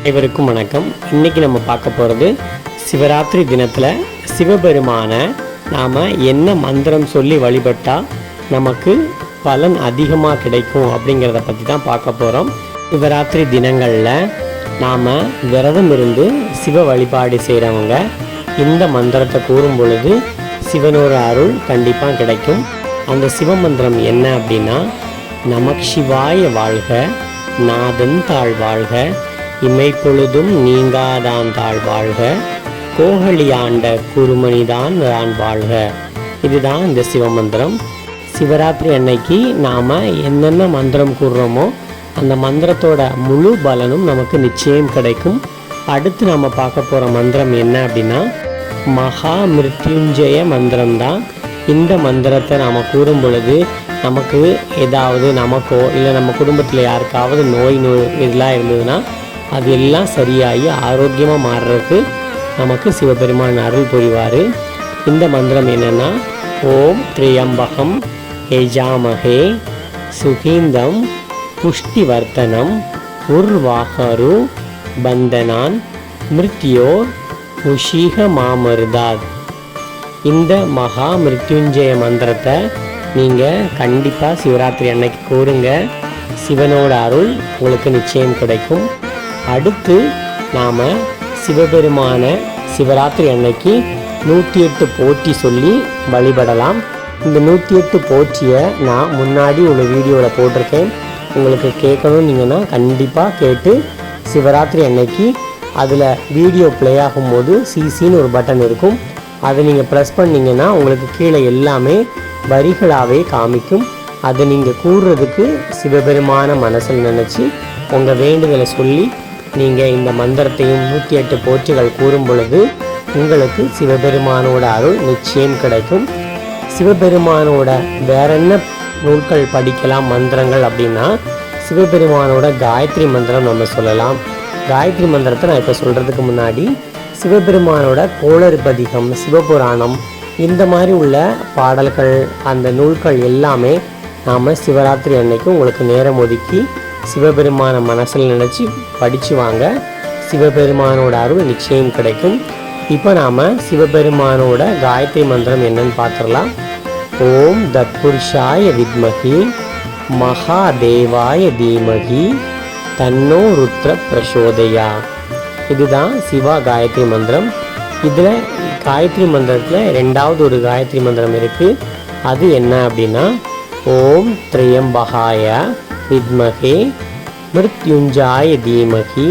அனைவருக்கும் வணக்கம். இன்றைக்கி நம்ம பார்க்க போகிறது சிவராத்திரி தினத்தில் சிவபெருமானை நாம் என்ன மந்திரம் சொல்லி வழிபட்டால் நமக்கு பலன் அதிகமாக கிடைக்கும் அப்படிங்கிறத பற்றி தான் பார்க்க போகிறோம் சிவராத்திரி தினங்களில் நாம் விரதம் இருந்து சிவ வழிபாடு செய்கிறவங்க இந்த மந்திரத்தை கூறும் பொழுது சிவனோட அருள் கண்டிப்பாக கிடைக்கும். அந்த சிவ மந்திரம் என்ன அப்படின்னா நமக் சிவாய வாழ்க நாதன் தாழ் வாழ்க இமைப்பொழுதும் நீங்காதான் தாழ் வாழ்க. கோகலி ஆண்ட குருமணிதான் நான் வாழ்க. இதுதான் இந்த சிவமந்திரம். சிவராத்திரி அன்னைக்கு நாம் என்னென்ன மந்திரம் கூறுறோமோ அந்த மந்திரத்தோட முழு பலனும் நமக்கு நிச்சயம் கிடைக்கும். அடுத்து நாம் பார்க்க போகிற மந்திரம் என்ன அப்படின்னா மகா மிருத்யுஞ்சய மந்திரம் தான் இந்த மந்திரத்தை நாம் கூறும் பொழுது நமக்கு ஏதாவது நமக்கோ இல்லை நம்ம குடும்பத்தில் யாருக்காவது நோய் நோய் இதெல்லாம் இருந்ததுன்னா அது எல்லாம் சரியாகி ஆரோக்கியமாக மாறுறதுக்கு நமக்கு சிவபெருமான் அருள் புரிவார். இந்த மந்திரம் என்னென்னா ஓம் திரியம்பகம் ஹேஜாமகே சுகீந்தம் புஷ்டிவர்த்தனம் உர்வாகரு பந்தனான் மிருத்யோர் உஷீக மாமருதாத் இந்த மகா மிருத்யுஞ்சய மந்திரத்தை நீங்கள் கண்டிப்பாக சிவராத்திரி அன்னைக்கு கூறுங்க. சிவனோட அருள் உங்களுக்கு நிச்சயம் கிடைக்கும். அடுத்து நாம் சிவபெருமான சிவராத்திரி அன்னைக்கு நூற்றி எட்டு போற்றி சொல்லி வழிபடலாம். இந்த நூற்றி எட்டு போற்றியை நான் முன்னாடி ஒரு வீடியோவில் போட்டிருக்கேன். உங்களுக்கு கேட்கணும் நீங்கன்னா கண்டிப்பாக கேட்டு சிவராத்திரி அன்னைக்கு அதில் வீடியோ ப்ளே ஆகும்போது சிசின்னு ஒரு பட்டன் இருக்கும். அதை நீங்கள் ப்ரெஸ் பண்ணிங்கன்னா உங்களுக்கு கீழே எல்லாமே வரிகளாகவே காமிக்கும். அதை நீங்கள் கூறுறதுக்கு சிவபெருமான மனசில் நினச்சி உங்கள் வேண்டுதலை சொல்லி நீங்கள் இந்த மந்திரத்தையும் நூற்றி எட்டு போற்றிகள் கூறும் பொழுது உங்களுக்கு சிவபெருமானோட அருள் நிச்சயம் கிடைக்கும். சிவபெருமானோட வேற என்ன நூல்கள் படிக்கலாம் மந்திரங்கள் அப்படின்னா சிவபெருமானோட காயத்ரி மந்திரம் நம்ம சொல்லலாம். காயத்ரி மந்திரத்தை நான் இப்போ சொல்கிறதுக்கு முன்னாடி சிவபெருமானோட கோளறுபதிகம் சிவபுராணம் இந்த மாதிரி உள்ள பாடல்கள் அந்த நூல்கள் எல்லாமே நாம் சிவராத்திரி அன்னைக்கு உங்களுக்கு நேரம் ஒதுக்கி சிவபெருமானை மனசில் நினச்சி படித்து வாங்க. சிவபெருமானோட அருள் நிச்சயம் கிடைக்கும். இப்போ நாம் சிவபெருமானோட காயத்ரி மந்திரம் என்னன்னு பார்த்துடலாம் ஓம் தத்புருஷாய வித்மகி மகாதேவாய தீமகி தன்னோ ருத்ர பிரசோதையா. இதுதான் சிவா காயத்ரி மந்திரம். இதில் காயத்ரி மந்திரத்தில் ரெண்டாவது ஒரு காயத்ரி மந்திரம் இருக்குது அது என்ன அப்படின்னா ஓம் திரியம்பகாய வித்மகே மிருத்யுஞ்சாய தீமகி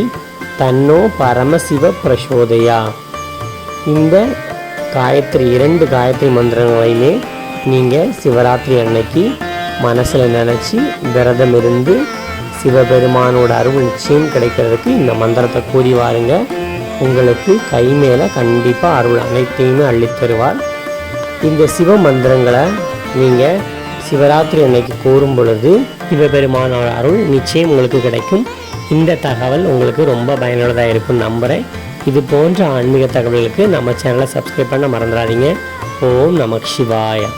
தன்னோ பரமசிவ பிரசோதயா இந்த காயத்ரி இரண்டு காயத்ரி மந்திரங்களையுமே நீங்கள் சிவராத்திரி அன்னைக்கு மனசில் நினச்சி விரதம் இருந்து சிவபெருமானோட அருள் நிச்சயம் கிடைக்கிறதுக்கு இந்த மந்திரத்தை கூறி வாருங்க. உங்களுக்கு கை மேலே கண்டிப்பாக அருள் அனைத்தையுமே அள்ளித் தருவார். இந்த சிவ மந்திரங்களை நீங்கள் சிவராத்திரி அன்னைக்கு கூறும் பொழுது சிவபெருமானோட அருள் நிச்சயம் உங்களுக்கு கிடைக்கும். இந்த தகவல் உங்களுக்கு ரொம்ப பயனுள்ளதாக இருக்கும் நம்புகிறேன் இது போன்ற ஆன்மீக தகவல்களுக்கு நம்ம சேனலை சப்ஸ்கிரைப் பண்ண மறந்துடாதீங்க. ஓம் நமக் சிவாயா.